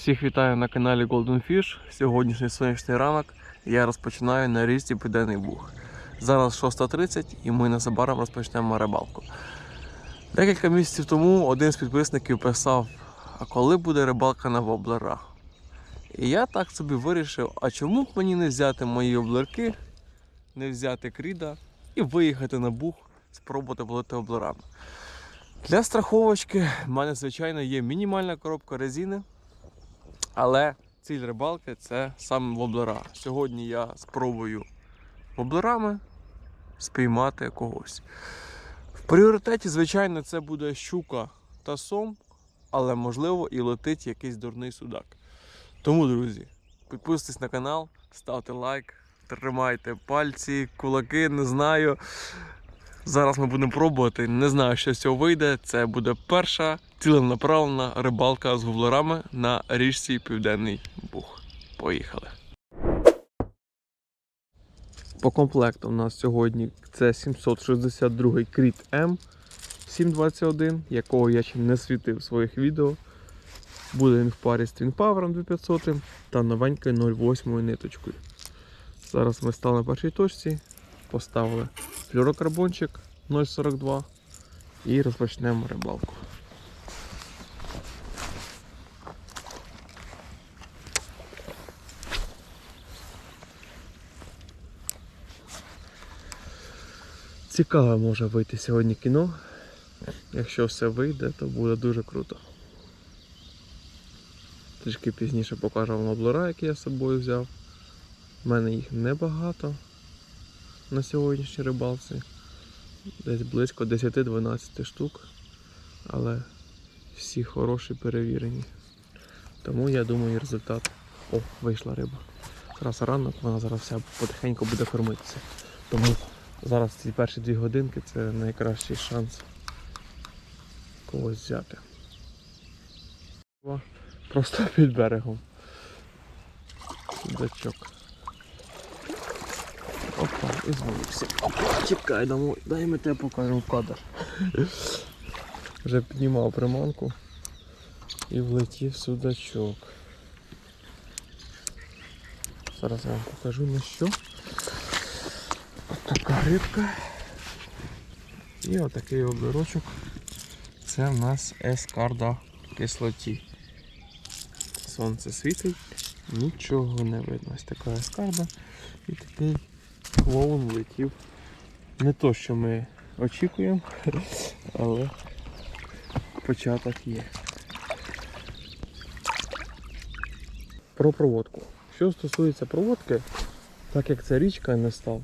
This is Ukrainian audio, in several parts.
Всіх вітаю на каналі Golden Fish. Сьогоднішній сонячний ранок я розпочинаю на річці Південний Буг. Зараз 6.30 і ми незабаром розпочнемо рибалку. Декілька місяців тому один з підписників писав, а коли буде рибалка на воблера? І я так собі вирішив, а чому б мені не взяти мої облерки, не взяти кріда і виїхати на буг, спробувати ловити облерами. Для страховочки в мене, звичайно, є мінімальна коробка резини, але ціль рибалки це саме воблера. Сьогодні я спробую воблерами спіймати когось. В пріоритеті, звичайно, це буде щука та сом, але можливо і летить якийсь дурний судак. Тому, друзі, підписуйтесь на канал, ставте лайк, тримайте пальці, кулаки, не знаю. Зараз ми будемо пробувати. Не знаю, що з цього вийде. Це буде перша ціленаправлена рибалка з вуглерами на річці Південний Буг. Поїхали. По комплекту у нас сьогодні це 762 Кріт М 721, якого я ще не світив в своїх відео. Буде він в парі з Twin Power 2500 та новенькою 0,8 ниточкою. Зараз ми стали на першій точці, поставили флюрокарбончик 0,42 і розпочнемо рибалку. Цікаве може вийти сьогодні кіно. Якщо все вийде, то буде дуже круто. Трішки пізніше покажу вам облора, які я з собою взяв. У мене їх небагато на сьогоднішній рибалці. Десь близько 10-12 штук. Але всі хороші перевірені. Тому я думаю результат. О, вийшла риба. Зараз ранок, вона зараз вся потихеньку буде кормитися. Тому зараз ці перші дві годинки це найкращий шанс когось взяти. Просто під берегом. Судачок. Опа, і звалився. Опа, чекай, дамо, дай ми тебе покажемо в кадр. Вже піднімав приманку і влетів судачок. Зараз я вам покажу на що. Ось така рибка. І отакий обірочок. Це в нас ескарда кислоті. Сонце світить, нічого не видно. Ось така ескарда і такий клоун летів. Не то, що ми очікуємо, але початок є. Про проводку. Що стосується проводки, так як це річка не став,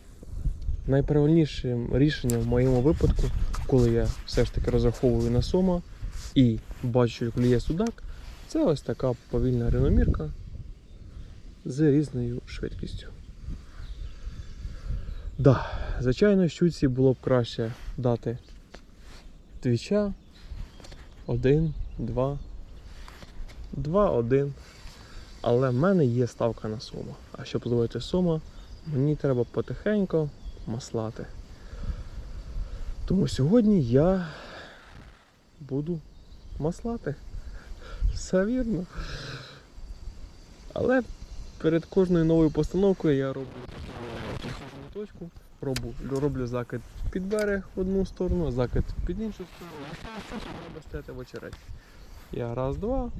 найправильнішим рішенням в моєму випадку, коли я все ж таки розраховую на сома і бачу, як клює судак, це ось така повільна риномірка з різною швидкістю. Да, звичайно, щуці було б краще дати твіча. Один, два, два, один. Але в мене є ставка на сома. А щоб ловити сома, мені треба потихеньку маслати. Тому сьогодні я буду маслати. Все вірно. Але перед кожною новою постановкою я роблю точку, роблю, роблю закид під берег в одну сторону, закид під іншу сторону. Треба стояти в очередь. Я раз, два,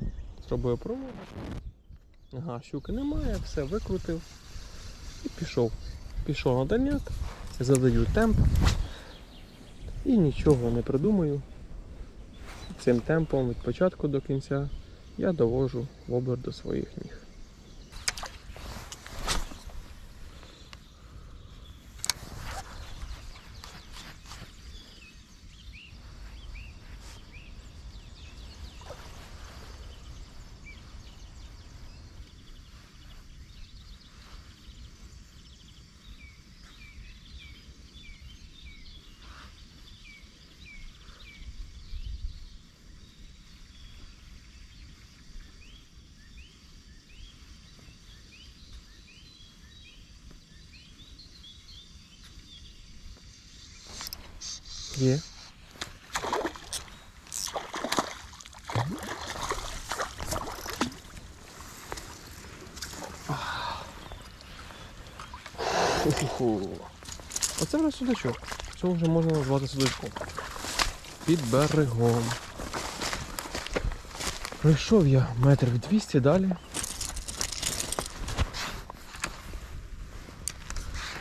зробив проводку. Ага, щуки немає, все викрутив і пішов. Пішов на дальняк, задаю темп і нічого не придумаю. Цим темпом від початку до кінця я довожу воблер до своїх ніг. Є. Ху-ху-ху. Оце вже судачок. Цього вже можна назвати судачком. Під берегом. Пройшов я метрів 200 далі.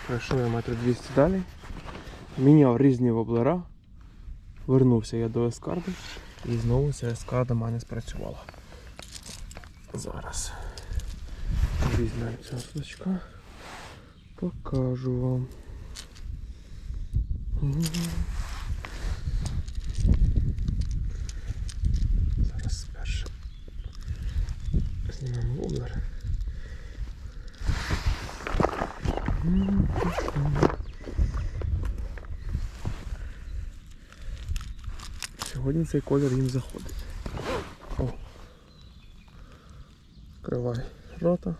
Пройшов я метрів 200 далі. Міняв різні воблера. Вернувся я до ескарди. І знову ця ескарда в мене спрацювала. Зараз. Візьмемо цього судачка. Покажу вам. Зараз спершу знімемо воблер. Сьогодні цей колір їм заходить. О. Вкривай рота.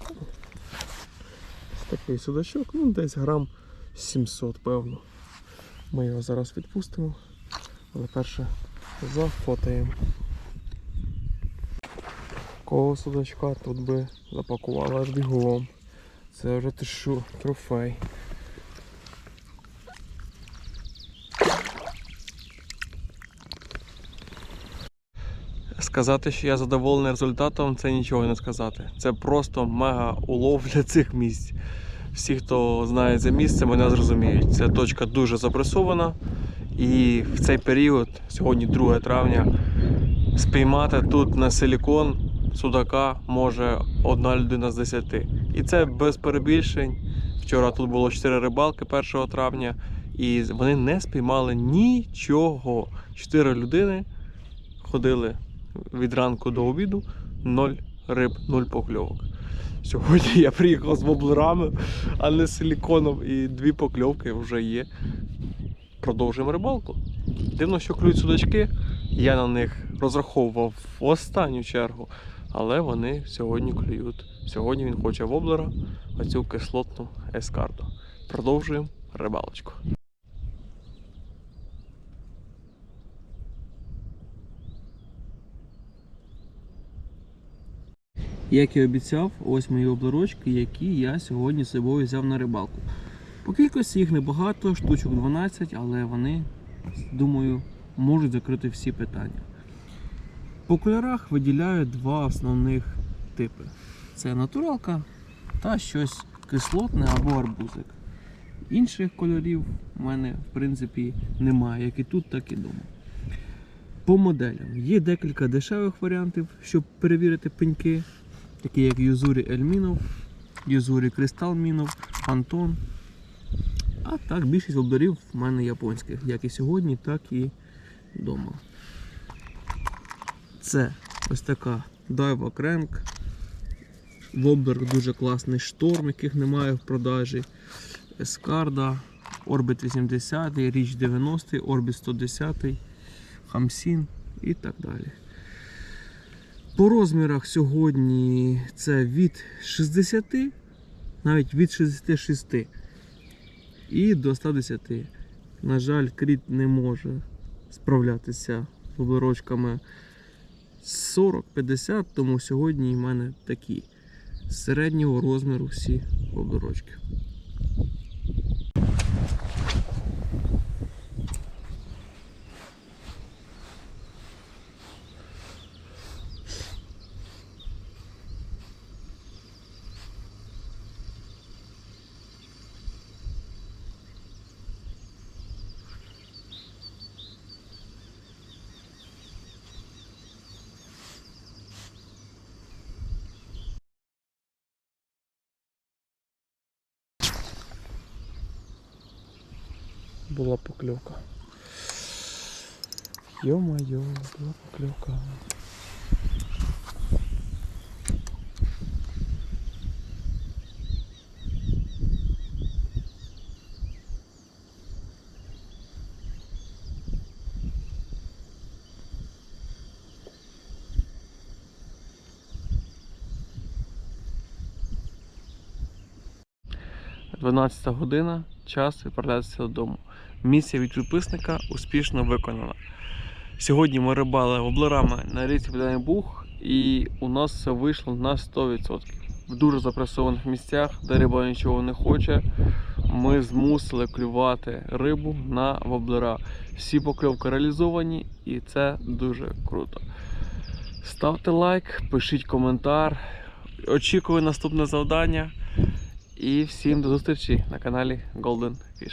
Ось такий судачок, ну десь грам 700, певно. Ми його зараз відпустимо, але перше зафотаємо. Кого судачка тут би запакували аж бігом. Це вже ти що, трофей. Сказати, що я задоволений результатом, це нічого не сказати. Це просто мега улов для цих місць. Всі, хто знає це місце, мене зрозуміють. Ця точка дуже запресована. І в цей період, сьогодні 2 травня, спіймати тут на силікон судака може одна людина з 10. І це без перебільшень. Вчора тут було 4 рибалки 1 травня, і вони не спіймали нічого. 4 людини ходили від ранку до обіду, 0 риб, 0 покльовок. Сьогодні я приїхав з воблерами, а не з силіконом, і дві покльовки вже є. Продовжуємо рибалку. Дивно, що клюють судачки. Я на них розраховував в останню чергу, але вони сьогодні клюють. Сьогодні він хоче воблера, оцю кислотну ескарду. Продовжуємо рибалочку. Як і обіцяв, ось мої облерочки, які я сьогодні з собою взяв на рибалку. По кількості їх небагато, штучок 12, але вони, думаю, можуть закрити всі питання. По кольорах виділяю два основних типи: це натуралка та щось кислотне або арбузик. Інших кольорів в мене, в принципі, немає, як і тут, так і вдома. По моделям є декілька дешевих варіантів, щоб перевірити пеньки, такі як Юзурі Ельмінов, Юзурі Кристал Мінов, Антон. А так, більшість обдарів в мене японських, як і сьогодні, так і вдома. Це ось така Daiwa Crank. Воблер дуже класний шторм, яких немає в продажі. Ескарда, Orbit 80, Річ 90, Orbit 110, Хамсін і так далі. По розмірах сьогодні це від 60, навіть від 66 і до 110. На жаль, кріт не може справлятися з оборочками 40-50, тому сьогодні в мене такі середнього розміру всі оборочки. Була покльовка. Йо-моє, була покльовка. Дванадцята година, час відправлятися додому. Місія від підписника успішно виконана. Сьогодні ми рибали воблерами на річці Південний і у нас все вийшло на 100%. в дуже запресованих місцях, де риба нічого не хоче. Ми змусили клювати рибу на воблера. Всі покльовки реалізовані, і це дуже круто. Ставте лайк, пишіть коментар. Очікую наступне завдання. І всім до зустрічі на каналі Golden Fish.